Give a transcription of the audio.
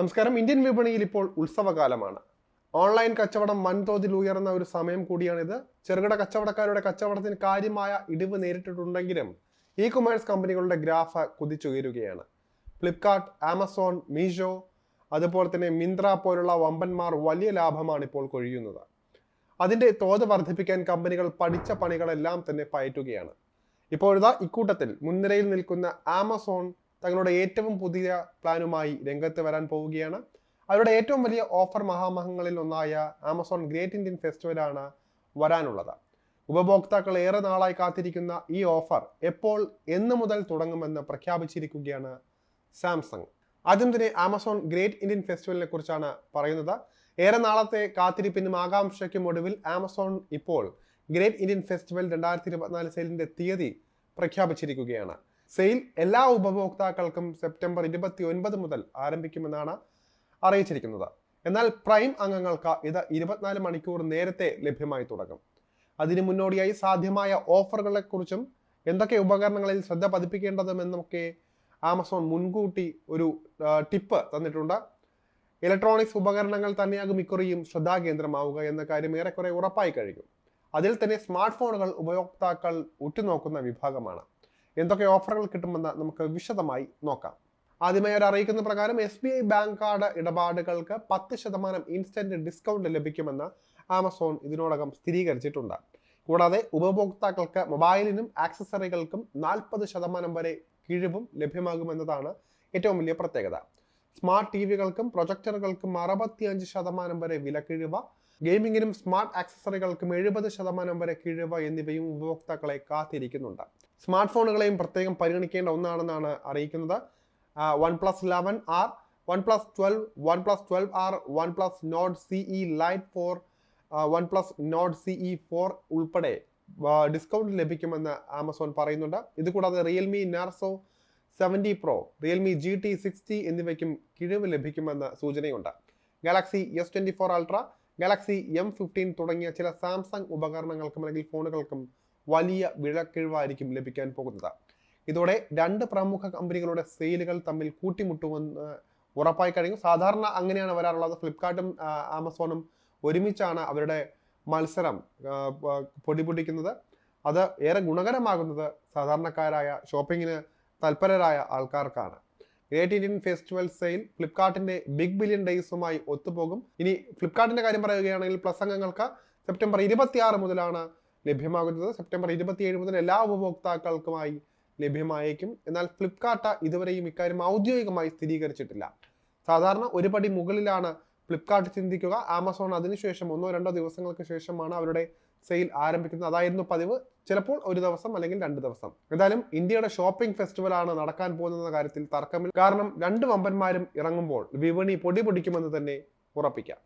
നമസ്കാരം. ഇന്ത്യൻ വിപണിയിൽ ഇപ്പോൾ ഉത്സവകാലമാണ്. ഓൺലൈൻ കച്ചവടം വൻതോതിൽ ഉയർന്ന ഒരു സമയം കൂടിയാണിത്. ചെറുകിട കച്ചവടക്കാരുടെ കച്ചവടത്തിന് കാര്യമായ ഇടിവ് നേരിട്ടിട്ടുണ്ടെങ്കിലും ഇ കൊമേഴ്സ് കമ്പനികളുടെ ഗ്രാഫ് കുതിച്ചുയരുകയാണ് ഫ്ലിപ്കാർട്ട് ആമസോൺ മീഷോ അതുപോലെ തന്നെ മിന്ത്ര പോലുള്ള വമ്പന്മാർ വലിയ ലാഭമാണ് ഇപ്പോൾ കൊഴിയുന്നത്. അതിന്റെ തോത് വർദ്ധിപ്പിക്കാൻ കമ്പനികൾ പഠിച്ച പണികളെല്ലാം തന്നെ പയറ്റുകയാണ്. ഇപ്പോഴിതാ ഇക്കൂട്ടത്തിൽ. മുൻനിരയിൽ നിൽക്കുന്ന ആമസോൺ തങ്ങളുടെ ഏറ്റവും പുതിയ പ്ലാനുമായി രംഗത്ത് വരാൻ പോവുകയാണ്. അവരുടെ ഏറ്റവും വലിയ ഓഫർ മഹാമഹങ്ങളിൽ ഒന്നായ ആമസോൺ ഗ്രേറ്റ് ഇന്ത്യൻ ഫെസ്റ്റിവലാണ് വരാനുള്ളത്. ഉപഭോക്താക്കൾ ഏറെ നാളായി കാത്തിരിക്കുന്ന ഈ ഓഫർ എപ്പോൾ എന്ന് മുതൽ തുടങ്ങുമെന്ന് പ്രഖ്യാപിച്ചിരിക്കുകയാണ് സാംസങ്. ആദ്യം തന്നെ ആമസോൺ ഗ്രേറ്റ് ഇന്ത്യൻ ഫെസ്റ്റിവലിനെ കുറിച്ചാണ് പറയുന്നത്. ഏറെ നാളത്തെ കാത്തിരിപ്പിനും ആകാംക്ഷയ്ക്കും ഒടുവിൽ ആമസോൺ ഇപ്പോൾ ഗ്രേറ്റ് ഇന്ത്യൻ ഫെസ്റ്റിവൽ രണ്ടായിരത്തി ഇരുപത്തിനാല് സെയിലിന്റെ തീയതി പ്രഖ്യാപിച്ചിരിക്കുകയാണ്. സെയിൽ എല്ലാ ഉപഭോക്താക്കൾക്കും സെപ്റ്റംബർ ഇരുപത്തി ഒൻപത് മുതൽ ആരംഭിക്കുമെന്നാണ് അറിയിച്ചിരിക്കുന്നത്. എന്നാൽ പ്രൈം അംഗങ്ങൾക്ക് ഇത് ഇരുപത്തിനാല് മണിക്കൂർ നേരത്തെ ലഭ്യമായി തുടങ്ങും. അതിനു മുന്നോടിയായി സാധ്യമായ ഓഫറുകളെക്കുറിച്ചും എന്തൊക്കെ ഉപകരണങ്ങളിൽ ശ്രദ്ധ പതിപ്പിക്കേണ്ടതുമെന്നൊക്കെ ആമസോൺ മുൻകൂട്ടി ഒരു ടിപ്പ് തന്നിട്ടുണ്ട്. ഇലക്ട്രോണിക്സ് ഉപകരണങ്ങൾ തന്നെയാകും ഇക്കുറിയും ശ്രദ്ധാകേന്ദ്രമാവുക എന്ന കാര്യം ഏറെക്കുറെ ഉറപ്പായി കഴിഞ്ഞു. അതിൽ തന്നെ സ്മാർട്ട് ഫോണുകൾ ഉപയോക്താക്കൾ ഉറ്റുനോക്കുന്ന വിഭാഗമാണ്. എന്തൊക്കെ ഓഫറുകൾ കിട്ടുമെന്ന് നമുക്ക് വിശദമായി നോക്കാം. ആദ്യമായി അവർ അറിയിക്കുന്ന പ്രകാരം S B I bank card ഇടപാടുകൾക്ക് പത്ത് ശതമാനം ഇൻസ്റ്റന്റ് ഡിസ്കൗണ്ട് ലഭിക്കുമെന്ന് ആമസോൺ ഇതിനോടകം സ്ഥിരീകരിച്ചിട്ടുണ്ട്. കൂടാതെ ഉപഭോക്താക്കൾക്ക് മൊബൈലിനും ആക്സസറികൾക്കും നാൽപ്പത് ശതമാനം വരെ കിഴിവും ലഭ്യമാകുമെന്നതാണ് ഏറ്റവും വലിയ പ്രത്യേകത. സ്മാർട്ട് ടി വികൾക്കും പ്രൊജക്ടറുകൾക്കും അറുപത്തിയഞ്ച് ശതമാനം വരെ വിലക്കിഴിവ് ഗെയിമിങ്ങിനും സ്മാർട്ട് ആക്സസറികൾക്കും എഴുപത് ശതമാനം വരെ കിഴിവ് എന്നിവയും ഉപഭോക്താക്കളെ കാത്തിരിക്കുന്നുണ്ട്. സ്മാർട്ട് ഫോണുകളെയും പ്രത്യേകം പരിഗണിക്കേണ്ട ഒന്നാണെന്നാണ് അറിയിക്കുന്നത്. OnePlus eleven R OnePlus twelve OnePlus twelve R OnePlus Nord CE Lite four OnePlus Nord CE four ഉൾപ്പെടെ ഡിസ്കൗണ്ട് ലഭിക്കുമെന്ന് ആമസോൺ പറയുന്നുണ്ട്. ഇത് കൂടാതെ Realme Narzo seventy Pro Realme G T sixty എന്നിവയ്ക്കും കിഴിവ് ലഭിക്കുമെന്ന സൂചനയുണ്ട്. Galaxy S twenty four Ultra Galaxy M fifteen തുടങ്ങിയ ചില സാംസങ് ഉപകരണങ്ങൾക്കും അല്ലെങ്കിൽ ഫോണുകൾക്കും വലിയ വിലക്കിഴിവായിരിക്കും ലഭിക്കാൻ പോകുന്നത്. ഇതോടെ രണ്ട് പ്രമുഖ കമ്പനികളുടെ സെയിലുകൾ തമ്മിൽ കൂട്ടിമുട്ടുമെന്ന് ഉറപ്പായി കഴിഞ്ഞു. സാധാരണ അങ്ങനെയാണ് വരാറുള്ളത്. ഫ്ലിപ്കാർട്ടും ആമസോണും ഒരുമിച്ചാണ് അവരുടെ മത്സരം പൊടിപൊടിക്കുന്നത്. അത് ഏറെ ഗുണകരമാകുന്നത് സാധാരണക്കാരായ ഷോപ്പിങ്ങിന് തൽപരരായ ആൾക്കാർക്കാണ്. ഗ്രേറ്റ് ഇന്ത്യൻ ഫെസ്റ്റിവൽ സെയിൽ ഫ്ലിപ്കാർട്ടിന്റെ ബിഗ് ബില്യൺ ഡേയ്സുമായി ഒത്തുപോകും. ഇനി ഫ്ലിപ്കാർട്ടിന്റെ കാര്യം പറയുകയാണെങ്കിൽ പ്ലസ് അംഗങ്ങൾക്ക് സെപ്റ്റംബർ ഇരുപത്തിയാറ് മുതലാണ് ലഭ്യമാകുന്നത്. സെപ്റ്റംബർ ഇരുപത്തിയേഴ് മുതൽ എല്ലാ ഉപഭോക്താക്കൾക്കുമായി ലഭ്യമായേക്കും. എന്നാൽ ഫ്ലിപ്കാർട്ട് ഇതുവരെയും ഇക്കാര്യം ഔദ്യോഗികമായി സ്ഥിരീകരിച്ചിട്ടില്ല. സാധാരണ ഒരു പടി മുകളിലാണ് ഫ്ലിപ്കാർട്ട് ചിന്തിക്കുക ആമസോൺ അതിനുശേഷം ഒന്നോ രണ്ടോ ദിവസങ്ങൾക്ക് ശേഷമാണ് അവരുടെ സെയിൽ ആരംഭിക്കുന്നത്. അതായിരുന്നു പതിവ്. ചിലപ്പോൾ ഒരു ദിവസം അല്ലെങ്കിൽ രണ്ട് ദിവസം. എന്തായാലും ഇന്ത്യയുടെ ഷോപ്പിംഗ് ഫെസ്റ്റിവൽ ആണ് നടക്കാൻ പോകുന്ന കാര്യത്തിൽ തർക്കമില്ല. കാരണം രണ്ട് വമ്പന്മാരും ഇറങ്ങുമ്പോൾ വിപണി പൊടി പൊടിക്കുമെന്ന് തന്നെ ഉറപ്പിക്കാം.